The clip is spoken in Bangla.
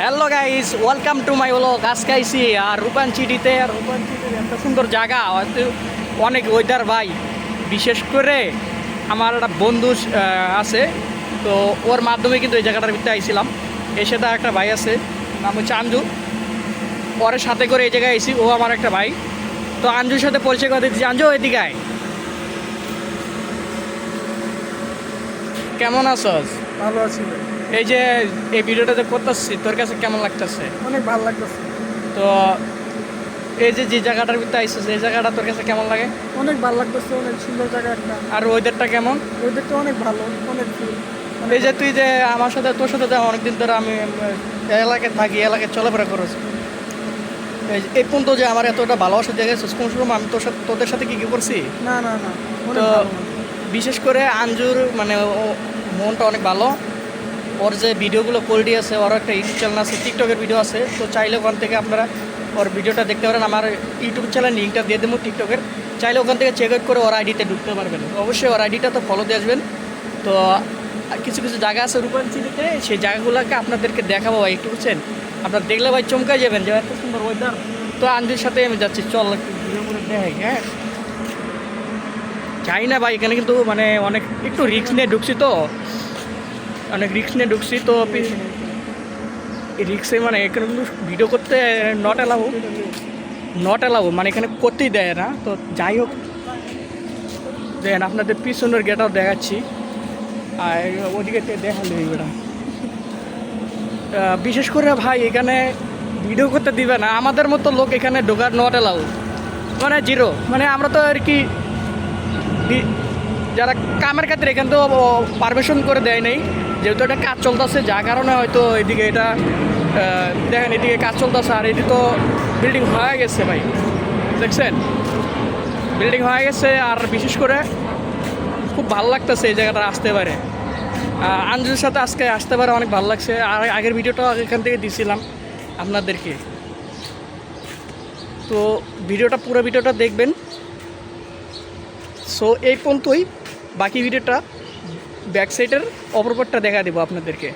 Hello guys welcome to my vlog আজকে আইসি আর রূপান চিটিতে আর রূপান চিটির এত সুন্দর জায়গা, হয়তো অনেক ওয়েদার ভাই। বিশেষ করে আমার একটা বন্ধু আছে, তো ওর মাধ্যমে কিন্তু এই জায়গাটার ভিতরে আইছিলাম। এর সাথে একটা ভাই আছে, নাম হচ্ছে আঞ্জু। পরের সাথে করে এই জায়গায় আইসি ও আমার একটা ভাই। তো আঞ্জুর সাথে পরিচয় করে দিচ্ছি। আঞ্জু, এদিকে আয়। কেমন আছো ভালো আছি ভাই। এই যে এই ভিডিওটা যে করতেছি তোর কাছে কেমন লাগতেছে? অনেক ভালো লাগতেছে। তো এই যে যে জায়গাটার ভিতরে আইসিস এই জায়গাটা তোর কাছে কেমন লাগে? অনেক ভালো লাগতেছে অনেক সুন্দর জায়গা একটা। আর ওয়েদারটা কেমন? ওইদিকটা অনেক ভালো অনেক এই যে তুই যে আমার সাথে তোর সাথে তো অনেকদিন ধরে আমি এলাকায় থাকি এলাকায় চলাফেরা করেছি। এই যে- এই পর্যন্ত যে আমার এতটা ভালোবাসা দিয়ে গেছিস কোন সময় আমি তোর সাথে তোদের সাথে কি কি করছি? না না না তো বিশেষ করে আঞ্জুর মানে মনটা অনেক ভালো। ওর যে ভিডিওগুলো কোয়ালিটি আছে ওর একটা ইউটিউব চ্যানেল আছে টিকটকের ভিডিও আছে, তো চাইলে ওখান থেকে আপনারা ওর ভিডিওটা দেখতে পারেন। আমার ইউটিউব চ্যানেল লিঙ্কটা দিয়ে দেবো টিকটকের চাইলে ওখান থেকে চেক আউট করে ওর আইডিতে ঢুকতে পারবেন। অবশ্যই ওর আইডিটা তো ফলো দিয়ে আসবেন। তো কিছু কিছু জায়গা আছে রূপাঞ্চিলিতে সেই জায়গাগুলোকে আপনাদেরকে দেখাবো ভাই, একটু বুঝছেন? আপনারা দেখলে ভাই চমকে যাবেন যে এত সুন্দর ওয়েদার তো আঞ্জুর সাথে আমি যাচ্ছি, চল দেখাই হ্যাঁ? যাই না ভাই, এখানে কিন্তু মানে অনেক, একটু রিস্ক নিয়ে ঢুকছি তো। অনেক রিক্স নিয়ে ঢুকছি, তো রিক্সে মানে এখানে কিন্তু ভিডিও করতে নট অ্যালাউ নট অ্যালাউ মানে এখানে করতেই দেয় না। তো যাই হোক দেখেন আপনাদের পিছনের গেটাও দেখাচ্ছি। আর ওদিকে দেখাল এইগুলা বিশেষ করে ভাই, এখানে ভিডিও করতে দিবে না। আমাদের মতো লোক এখানে ঢোকার নট অ্যালাউ মানে জিরো মানে আমরা তো আর কি যারা কামের ক্ষেত্রে এখান তো পারমিশন করে দেয় নাই, যেহেতু একটা কাজ চলতেছে, যার কারণে হয়তো এদিকে এটা দেখেন এদিকে কাজ চলতেছে, আর এদিকে তো বিল্ডিং হয়ে গেছে ভাই। দেখছেন? বিল্ডিং হয়ে গেছে, আর বিশেষ করে খুব ভালো লাগতেছে এই জায়গাটা আসতে পারে। আঞ্জুর সাথে আজকে আসতে পারে, অনেক ভালো লাগছে। আর আগের ভিডিওটা এখান থেকে দিছিলাম আপনাদেরকে। তো ভিডিওটা, পুরো ভিডিওটা দেখবেন। সো এই পর্যন্তই। বাকি ভিডিওটা ব্যাক সাইডের দেখা দেবো আপনাদেরকে।